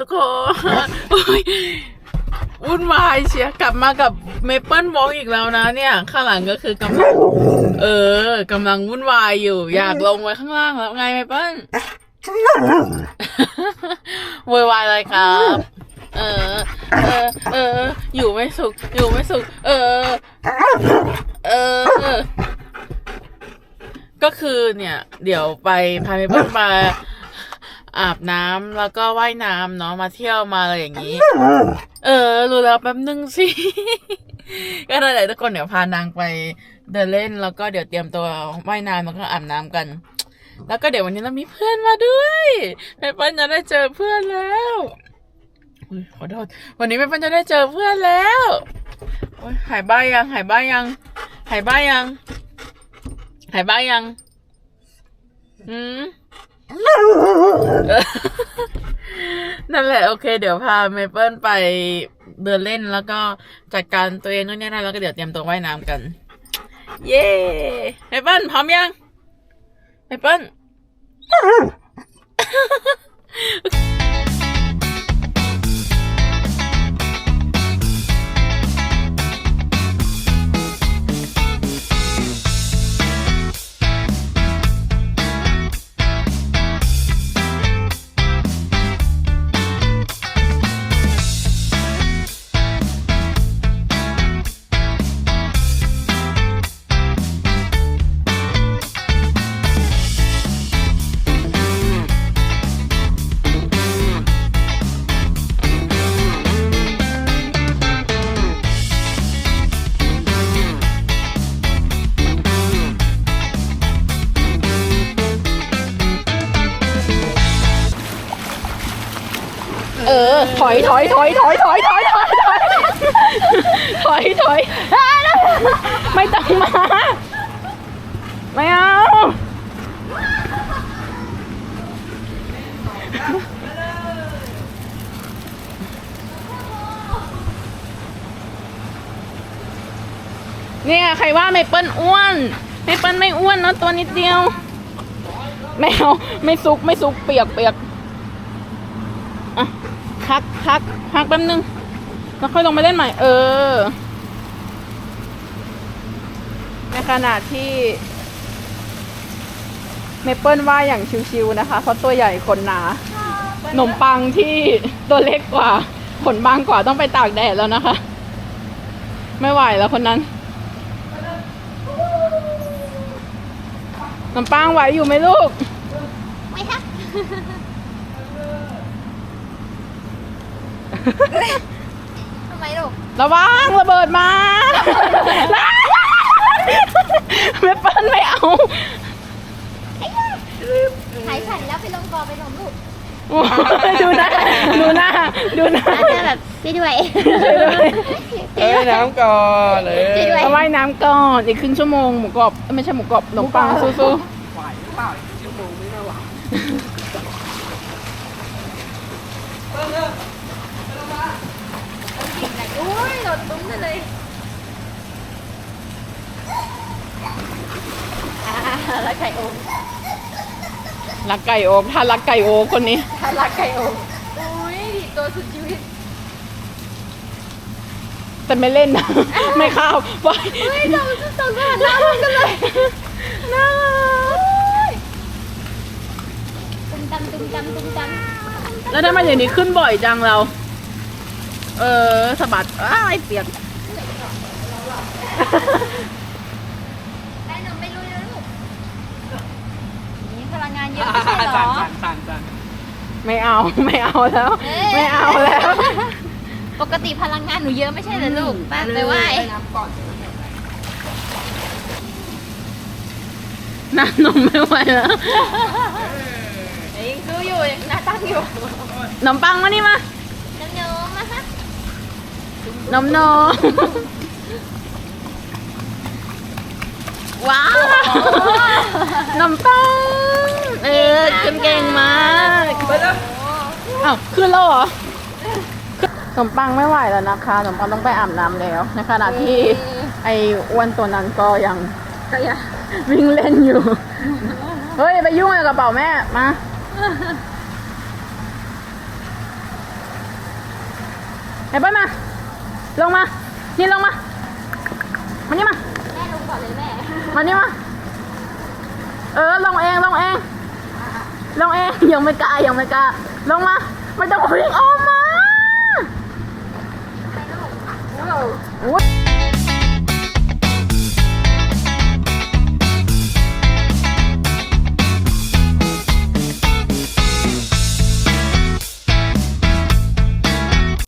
ทุกคนวุ่นวายเชียร์กลับมากับเมเปิลวอล์กอีกแล้วนะเนี่ย ข้างหลังก็คือกำลังเออกำลังวุ่นวายอยู่ อยากลงไว้ข้างล่างแล้วไงเมเปิลโวยวายอะไรครับ เออ เออ เออ อยู่ไม่สุข อยู่ไม่สุข เออ เออ ก็คือเนี่ย เดี๋ยวไปพาเมเปิลมา อาบน้ำแล้วก็ว่ายน้ำเนาะมาเที่ยวมาอะไรอย่างนี้ เออ รู้แล้วแป๊บนึงสิ ก็นั่นแหละทุกคนเดี๋ยวพานางไปเดินเล่นแล้วก็เดี๋ยวเตรียมตัวว่ายน้ำแล้วก็อาบน้ำกัน แล้วก็เดี๋ยววันนี้เรามีเพื่อนมาด้วยแม่เปิ้ลจะได้เจอเพื่อนแล้วอุ๊ยขอโทษวันนี้แม่เปิ้ลจะได้เจอเพื่อนแล้วโอ๊ยหายบ้ายัง หายบ้ายัง หายบ้ายัง หายบ้ายังอืม นั่นแหละโอเค เดี๋ยวพาเมเปิลไปเดินเล่นแล้วก็จัดการตัวเองนู่นนี่นั่นแล้วก็เดี๋ยวเตรียมตัวว่ายน้ำกัน เย้เมเปิลพร้อมยังเมเปิล ถอยถอยถอยถอยถอยถอยถอยถอยถอยถอยไม่ต้องมา ไม่เอาเนี่ยใครว่าไม่เปิ้ลอ้วนไม่เปิ้ลไม่อ้วนเนะตัวนิดเดียวไม่เอาไม่สุกไม่สุกเปียกเปียกอะ พักพักพักแป๊บนึง แล้วค่อยลงมาเล่นใหม่ เออ ในขณะที่เมเปิลว่าอย่างชิวๆนะคะ เพราะตัวใหญ่ขนหนาขนมปังที่ตัวเล็กกว่า ขนบางกว่าต้องไปตากแดดแล้วนะคะ ไม่ไหวแล้วคนนั้นขนมปังไหวอยู่ไหมลูก ไม่ครับ ทำไมลูกระวังระเบิดมาไม่เปิ้ลไม่เอาหายฉันแล้วไปลงกอไปลงลูกดูหน้าดูหน้าดูหน้าอาจจะแบบพี่ด้วยเอ้ยน้ำก่อนเลยช่วยด้วยเอาว่ายน้ำก่อนอีกครึ่งชั่วโมงหมูกรอบเอ้ยไม่ใช่หมูกรอบขนมปังสู้โอ้ยโดดตุ้มนั่นเลย อ่าแล้วไก่อบๆรักไก่โอกถ้ารักไก่โอกคนนี้ ถ้ารักไก่อบโอ้ยตัวสุดชีวิตแต่ไม่เล่นนะไม่เข้าวไปเฮ้ยเราสองคนน่ารักกันเลยน่ารักตุ้มตำตุ้มตำตุ้มตำแล้วทำไมเดี๋ยวนี้ขึ้นบ่อยจังเรา เออสะบัดอ้ายเปียก ได้หนูไม่รู้เลยลูกนี่พลั งงานเยอะไม่ใช่เหรอไม่เอาไม่เอาแล้ว เอ๊ะ ไม่เอาแล้ว ปกติพลังงานหนูเยอะไม่ใช่เหรอลูกป้าไปไหว้น้ำนมไม่ไหวแล้วยังดูอยู่ยังหน้าตั้งอยู่ขนมปังมานี่มา น้ำเนื้อมาฮะนมนมว้าวขนมปัง เออขึ้นเก่งมากอ้าวขึ้นแล้วเหรอขนมปังไม่ไหวแล้วนะคะขนมปังต้องไปอาบน้ำแล้วในขณะที่ไอ้อ้วนตัวนั้นก็ยังก็ยังวิ่งเล่นอยู่ เฮ้ย ไปยุ่งกับกระเป๋าแม่ มาไอ้เปิ้ลมา ลงมา นี่ลงมา มานี่มา แม่ลงก่อนเลยแม่ มานี่มา เออ ลงเอง ลงเอง ลงเองยังไม่กล้ายังไม่กล้าลงมาไม่ต้องวิ่งออกมาอุ๊ย